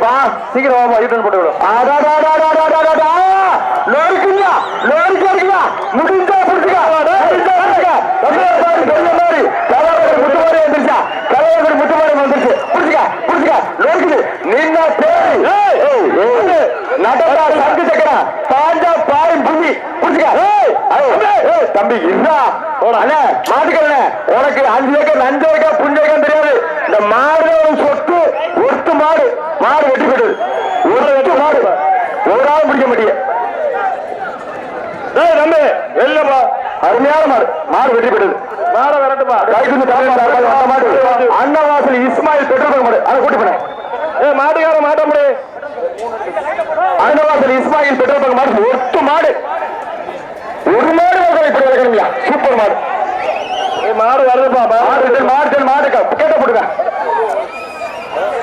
சரிப்பா சீக்கிரம் வாப்பா யூட்டன் போட்டு விடும் லோரிக்குங்களா லோரிக்கு இருக்குங்களா முடிஞ்சா புடிச்சுக்கா தம்பி. இருந்தா மாட்டுக்கல உனக்கு அஞ்சு ஏக்கர் அஞ்சு ஏக்கர் புஞ்சு தெரியாது. இந்த மாடு சொத்து ஒத்து மாடு. மாடு தம்பி வெளிலப்பா அருமையான மாடு. மாடு வெட்டி போயிடுது. மாட விரட்டுப்பா. அந்த மாடு. அன்னவாசல் இஸ்மாயில் பெட்ரோல் மாடு. அதை கூட்டி போனேன். ஏ மாட்டுக்கார மாட்ட முடியும் அன்னவாசல் இஸ்மாயில் பெட்ரோல் பங்க் மாடு. ஒட்டு மாடு. ஒரு மாடு வாசல் இப்படி வளர்க்கணுங்களா சூப்பர் மாடு. மாடு வருதுப்பா மாடு. மாடு மாடு கேட்ட போடுங்க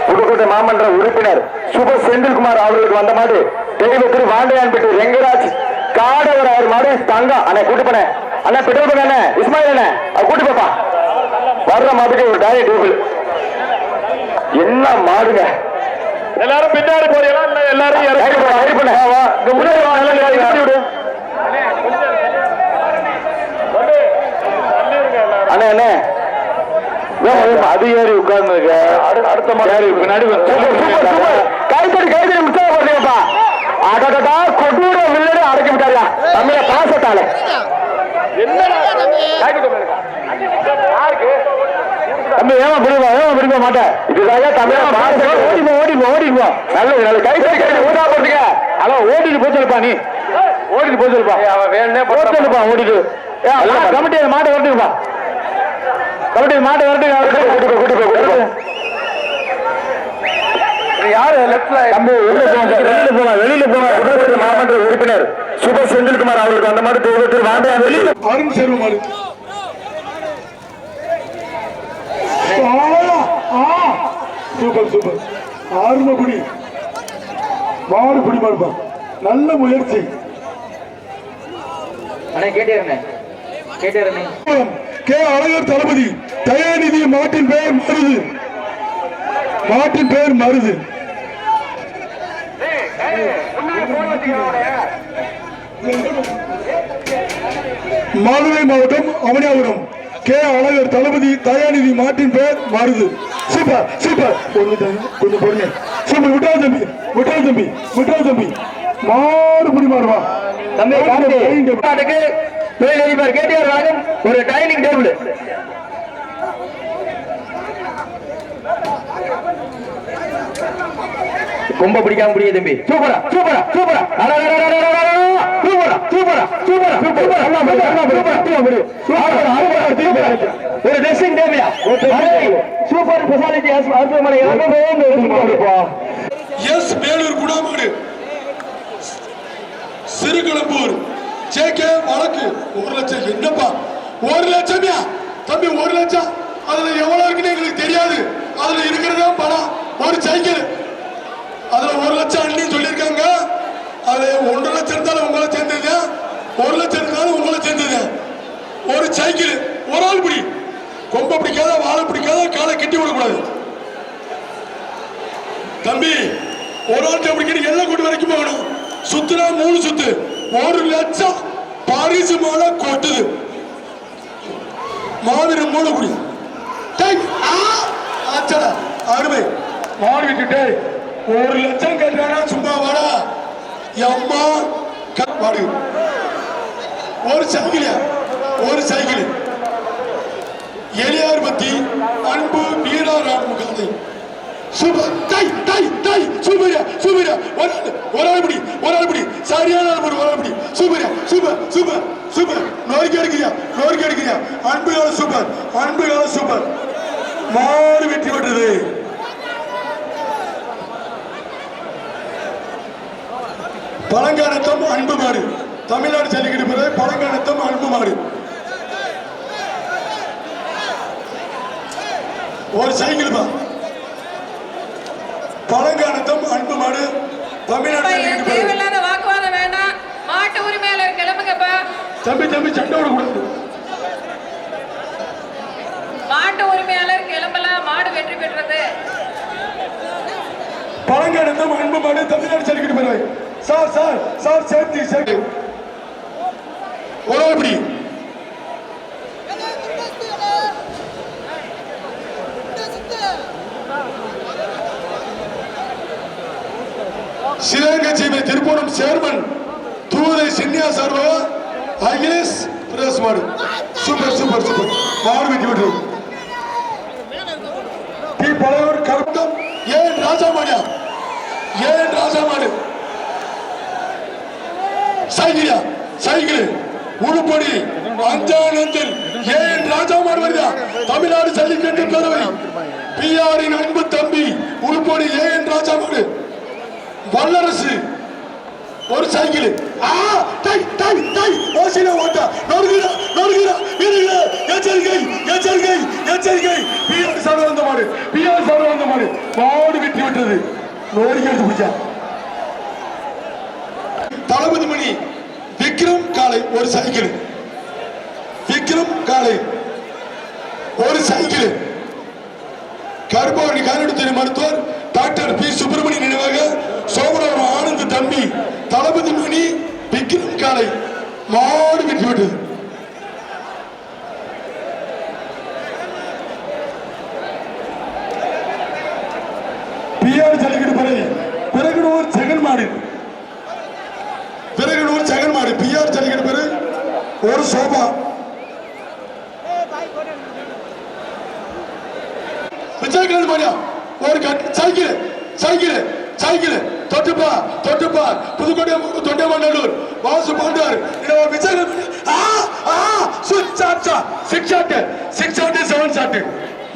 புதுக்கோட்டை மாமன்ற உறுப்பினர் சுப செந்தில்குமார் அவர்களுக்கு வந்த மாடு. தெய்வத்திரு வாண்டையான்பட்டி ரெங்கராஜ். காடவர் ஆறு மாடு தங்கம். அண்ணா கூட்டு போனேன் அண்ணா பெட்ரோல் பண்ண அண்ணா இஸ்மாயில் அண்ணா. அது கூட்டு போப்பா. வர்ற மாட்டுக்கு ஒரு டாய் டேபிள். என்ன மாடுங்க? எல்லாரும் பின்னாடி போறீங்களா? எல்லாரும் ரைட் பண்ண முன்னாடி அண்ணே அண்ணே அது ஏறி உட்கார்ந்துருக்க. அடுத்த மாதிரி பின்னாடி கைத்தடி கைத்தடி உற்சாகப்படுறீங்கப்பா அடடடா கொடூர வில்லனே அடக்கி விட்டாயா? தமிழ பாசத்தால. தம்பி ஏமா பிடிப்பா? ஏமா பிடிக்க மாட்டேன் இதுதான் தமிழ பாசம். ஓடிப்போ ஓடிப்போ ஓடிப்போ. நல்லது கை கை கை ஊதா போட்டுக்க. ஹலோ ஓடிட்டு போச்சல்ப்பா நீ. ஓடிட்டு போச்சல்ப்பா அவன் வேணே போச்சல்ப்பா ஓடிட்டு. கமிட்டி மாட்டை வரட்டுப்பா கமிட்டி மாட்டை வரட்டுங்க கூட்டுக்கோ கூட்டுக்கோ கூட்டுக்கோ யாரு லெப்ட்ல தம்பி வெளியில போங்க வெளியில போங்க வெளியில போங்க உடற்கல்வி மாவட்ட உறுப்பினர் சுப செந்தில்குமார் அவர்களுக்கு அந்த மாதிரி தேவத்தில் வாண்டையா வெளியில அருண் சேர்வு மாடு சூப்பர் சூப்பர். ஆறுமபுடி மாடு புடி மாடுப்பா நல்ல முயற்சி. கே. அழகர் தளபதி. தயாநிதி மாட்டின் பெயர் மருது மாட்டின் பெயர் மருது மதுரை மாவட்டம் அவனியாபுரம் கே. அழகர் தளபதி தயாநிதி மாட்டின் பெயர் மருது. Super super. கொஞ்சம் பொறுங்க சூப்பர் விட்டா தம்பி விட்டா தம்பி விட்டா தம்பி. மாடு புடி மாடுவா தம்பி கேட்டியார் வழங்கும் ஒரு டைனிங் டேபிள் கொம்ப பிடிக்காம முடிய தம்பி. சூப்பரா சூப்பரா சூப்பரா. சூப்பரா சூப்பரா சூப்பரா ஒரு ட்ரெஸ்ஸிங் தேவையா சூப்பர் ஸ்பெஷாலிட்டி மருத்துவமனை எஸ் வேலூர் குணாமூடு சிறுகளம்பூர் ஜே கே வழக்கு. ஒரு லட்சம். என்னப்பா? ஒரு லட்சம்யா? தம்பி ஒரு லட்சம். அதுல எவ்வளவு இருக்குன்னு எங்களுக்கு தெரியாது. அதுல இருக்கிறதா படம் ஒரு சைக்கிள். அதுல ஒரு லட்சம் அண்ணி சொல்லியிருக்காங்க. அது ஒன்றரை லட்சம் இருந்தாலும் உங்களை சேர்ந்தது. ஒரு லட்சம் இருந்தாலும் உங்களை சேர்ந்தது. ஒரு சைக்கிள் ஒரு ஆள் பிடி. கொம்பை பிடிக்காத வாழை பிடிக்காத காலை கட்டி விடக்கூடாது. தம்பி ஒரு ஆள் பிடிக்கிற எல்லாம் கூட்டு வரைக்கும் போகணும். சுத்துனா மூணு சுத்து. ஒரு லட்சம் பாரிசு மாலை கொட்டுது. மாவீரன் மூலக்குடி டேய், ஆ, அருமை. மாடு விட்டுட்டே ஒரு லட்சம் கட்டுறானா சும்மா வாடா. எம்மா க- ஒரு சைக்கிள். ஒரு சைக்கிள். எளியார் பத்தி அன்பு வீராராம் காலை சூப்பர் டை டை டை சூப்பரியா சூப்பரியா ஒரு ஆள் ஒரு ஆள் பிடி ஒரு ஆள் பிடி. சரியான ஆள் பிடி ஒரு ஆள் பிடி. சூப்பரியா சூப்பர் சூப்பர் சூப்பர் நோய்க்கு எடுக்கிறியா? நோய்க்கு எடுக்கிறியா? அன்புகால சூப்பர் அன்புகால சூப்பர் மாடு வெற்றி பெற்றது பழங்கானத்தம் அன்பு மாடு தமிழ்நாடு ஜல்லிக்கட்டு பிறகு அன்பு மாடு ஒரு சைக்கிள் தான் அன்பு மாடு தமிழ்நாடு பிறகு வாக்குவாதம் வேண்டாம். மாட்டு உரிமையாளர் கிளம்புங்கப்பா. தம்பி தம்பி சண்டை விடக்கூடாது மாட்டு உரிமையாளர் கிளம்பலாம். மாடு வெற்றி பெற்றது. கருப்பு மாடு தமிழ்நாடு ஜல்லிக்கட்டு பேரவை சார் சார் சார் சேர்த்து சேர்த்து ஒரு எப்படி சிவகங்கை சீமை திருப்பூரம் சேர்மன் தூதை சின்னியா சர்வா அகிலேஷ் பிரதேஷ் மாடு. Super super super. மாடு வெட்டி விட்டு டி பழையூர் கருப்பம் ஏன் ராஜா மாடியா ஏன் ராஜா மாடு சைக்கிளியா? சைக்கிள். உருப்படி அஞ்சானந்தில் ஏன் ராஜா மாடு வருதா தமிழ்நாடு ஜல்லிக்கட்டு பேரவை. பிஆரின் அன்பு தம்பி உருப்படி ஏன் ராஜா மாடு வல்லரசு ஒரு சைக்கிள். ஆ டை டை டை ஓசில ஓட்ட. நொறுகிறா நொறுகிறா இருங்க எச்சரிக்கை எச்சரிக்கை எச்சரிக்கை. பிஆர் சார் வந்த மாடு பிஆர் சார் வந்த மாடு. மாடு விட்டு விட்டது. நோடி எடுத்து பிடிச்சா தளபதி மணி ஒரு சைக்கிள். விக்ரம் காலை ஒரு சைக்கிள். கருப்பவரணி காலெடுத்துறை மருத்துவர் டாக்டர் பி. சுப்பிரமணிய நினைவாக சோமனவரம் ஆனந்த் தம்பி தளபதி மணி விக்ரம் காலை மாடு விட்டு விட்டது பிஆர் ஜல்லிக்கட்டு பிறகு பிறகுனூர் ஜெகன் மாடு பிறகுனூர் ஜெகன் மாடு பிஆர் ஜல்லிக்கட்டு பிறகு ஒரு சோபா. விஜயகாந்த் மரியா ஒரு சைக்கிள் சைக்கிள் சைக்கிள். தொட்டுப்பா தொட்டுப்பா. Pudukkottai Thondaimandalur Vasu Pandar Vijayakanth six shot six shot seven shot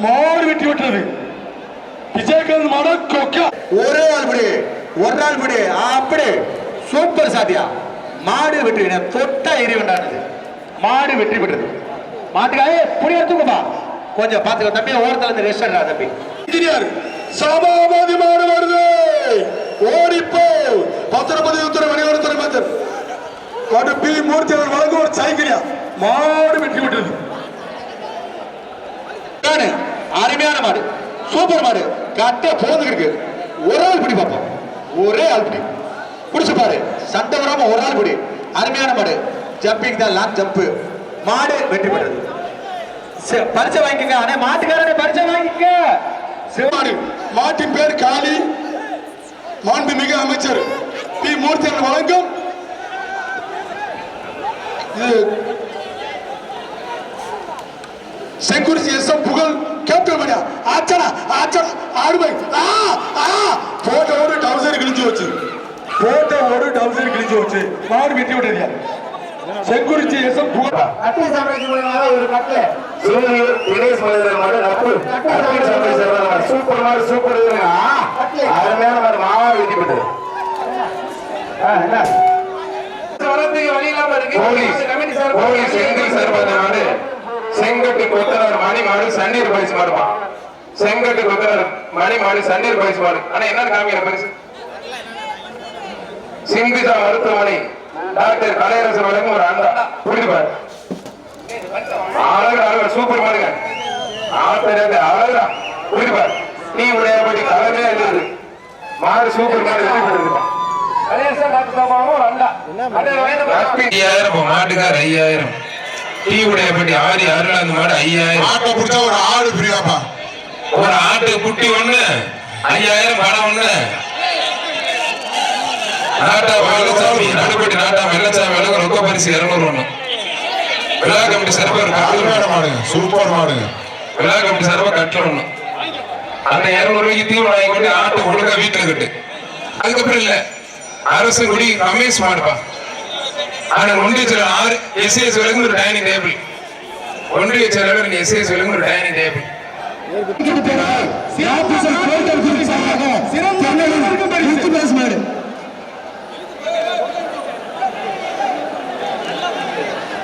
மாடு வெட்டி விட்டுறது. விஜயகாந்த் மாட கொக்கா. ஒரே ஆள் பிடி ஒரு நாள் பிடி அப்படி. சூப்பர் சாத்தியா மாடு வெற்றி தொட்டா எரி வேண்டானது மாடு வெற்றி பெற்றது. மாட்டுக்காக புடி எடுத்துக்கோப்பா. கொஞ்சம் பாத்துக்கோ தம்பி ஓரத்துல இருந்து ரெஸ்ட் எடுறா தம்பி. இன்ஜினியர் சபாபதி மாடு வருது. ஓடிப்போ. பத்திரப்பதி உத்தர மணிவரத்துறை மந்தர் மாடு பி. மூர்த்தி அவர் வழங்கும் ஒரு சைக்கிளியா? மாடு வெற்றி நானு அருமையான மாடு. சூப்பர் மாடு. கட்ட போதுக்கு இருக்கு. ஒரு ஆள் பிடி பாப்போம். ஒரே ஆள் பிடி. பிடிச்சு பாரு. சண்டை வராம ஒரு ஆள் பிடி. அருமையான மாடு. ஜம்பிங் தான் லாங் ஜம்ப் மாடு வெற்றி பெற்றது. பரிசை வாங்கிக்கங்க. அண்ணே மாட்டுக்காரனே பரிசை வாங்கிக்க சிவாடு மாட்டின் பேர் காளி. மாண்புமிகு அமைச்சர் பி. மூர்த்தி அவர் வழங்கும். இது எஸ் எம் புகழ். கேப்டன் மணியா ஆச்சடா ஆச்சடா ஆடுமை ஆ ஆ. போட்ட ஒரு டவுசர் கிழிஞ்சு வச்சு போட்ட ஒரு டவுசர் கிழிஞ்சு வச்சு மாடு வெட்டி விட்டுறியா செங்குரிச்சி எஸ் எம் புகழ். தினேஷ் மனிதர் மாடு நட்பு சூப்பர் மாடு சூப்பர் அருமையான மாடு போலீஸ் செந்தில் சர்வத செங்கட்டு கொத்தனார் மணி மாடு சன்னீர் பரிசு மாடுமா? செங்கட்டு கொத்தனார் மணி மாடு சன்னீர் பரிசு மாடு. ஆனா என்ன காமிக்கிற பரிசு? சிந்திதா மருத்துவமனை டாக்டர் கலையரசு வழங்கும் ஒரு அண்டா. புரியுது பாரு. அழகு அழகு சூப்பர் மாடுங்க ஆத்தரது அழகா. புரியுது பாரு. நீ உடையபடி கலமையா இருந்தது மாடு சூப்பர் மாட்டுக்கார் ஐயாயிரம் டீ உடையப்பட்டி ஆடி அருளாந்து மாடு ஐயாயிரம். ஆட்டை பிடிச்சா ஒரு ஆடு பிரியாப்பா. ஒரு ஆட்டு குட்டி ஒண்ணு ஐயாயிரம் பணம் ஒண்ணு. நாட்டா வெள்ளச்சாமி நடுப்பட்டி நாட்டா வெள்ளச்சாமி விலகு ரொக்க பரிசு இருநூறு ஒண்ணு விழா கமிட்டி கட்டில் மாடுங்க சூப்பர் மாடுங்க. விழா கமிட்டி சார்பா கட்டில் ஒண்ணு. அந்த இருநூறு ரூபாய்க்கு தீவனம் வாங்கி கொண்டு ஆட்டை ஒழுங்கா வீட்டுல கட்டு அதுக்கப்புறம் இல்ல அரசு குடி ரமேஷ் மாடுப்பா. ஆனா ஒன்றிய செயலர் ஆறு எஸ்ஏஎஸ் விலங்கு ஒரு டைனிங் டேபிள் ஒன்றிய செயலாளர் எஸ்ஏஎஸ் விலங்கு ஒரு டைனிங் டேபிள்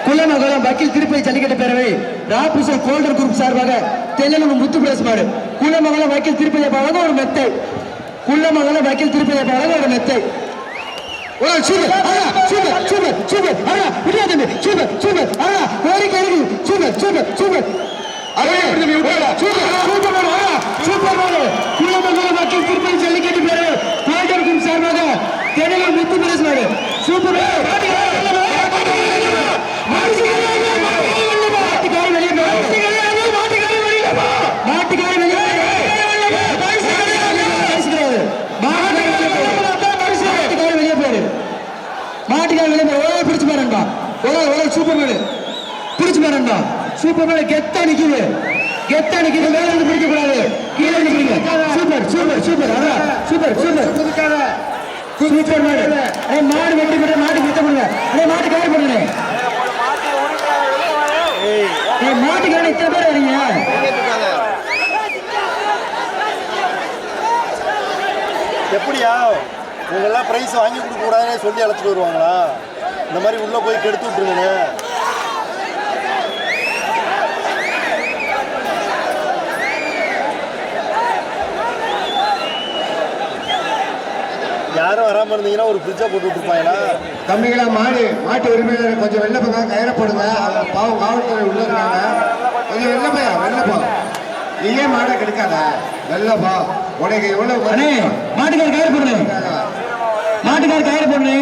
குள்ளநகரம் வக்கீல் திருப்பதி ஜல்லிக்கட்டு பேரவை ராபிசர் கோல்டர் குரூப் சார்பாக தென்னலூர் முத்து பேசுவாரு குள்ளமங்கலம் வக்கீல் திருப்பதி பாருங்க ஒரு மெத்தை. குள்ளமங்கலம் வக்கீல் திருப்பதி பாருங்க ஒரு மெத்தை. சூப்பர். மாட்டுக்கார விளையாட ஓட பிடிச்சு பாருங்க ஓட ஓட சூப்பர் மேடு பிடிச்சு பாருங்க சூப்பர் மேடு கெத்தா நிக்குது. கெத்தா நிக்குது. மேல இருந்து பிடிக்க கூடாது. கீழே நிக்கிறீங்க சூப்பர் சூப்பர் சூப்பர் அதான் சூப்பர் சூப்பர் சூப்பர் மாடு ஏய் மாடு வெட்டி போட்டு மாடு கெத்த பண்ணுங்க ஏய் மாட்டு கார் போடுங்க மாட்டு மாட்டுக்காரன் இத்தனை பேர் வரீங்க? எப்படியா? இவங்கெல்லாம் ப்ரைஸ் வாங்கி கொடுக்க கூடாதுன்னு சொல்லி அழைச்சிட்டு வருவாங்களா? இந்த மாதிரி உள்ள போய் கெடுத்து விட்டுருங்க யாரும் வராம இருந்தீங்கன்னா ஒரு ஃப்ரிட்ஜை போட்டு விட்டுருப்பாங்களா? தம்பிகளா மாடு மாட்டு உரிமையாளர் கொஞ்சம் வெள்ள பக்கம் கயிறை போடுங்க. அவங்க பாவம் காவல்துறை உள்ள இருக்காங்க. கொஞ்சம் பையா வெள்ளப்பா நீயே மாடை கெடுக்காத. வெள்ளப்பா உனக்கு எவ்வளவு அண்ணே மாட்டுக்கார கயிறு மாட்டுக்கார கயிறு போடுங்க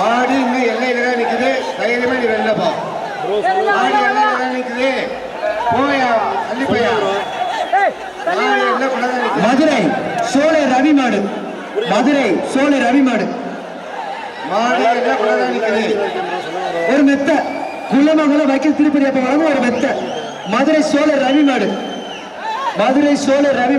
மாடு இன்னும் எல்லையில தான் நிக்குது. தைரியமா நீ வெள்ளப்பா மாடு எல்லையில தான் நிக்குது. போயா தான் நிக்குது. மதுரை சோலை ரவி மாடு. மதுரை சோலை ரவி மாடு. மாடு நிக்குது. ஒரு மெத்த. குள்ளமங்கலம் வக்கீல் திருப்பதி அப்ப வழங்க ஒரு மெத்த. மதுரை சோலை ரவி மாடு. மதுரை சோலை ரவி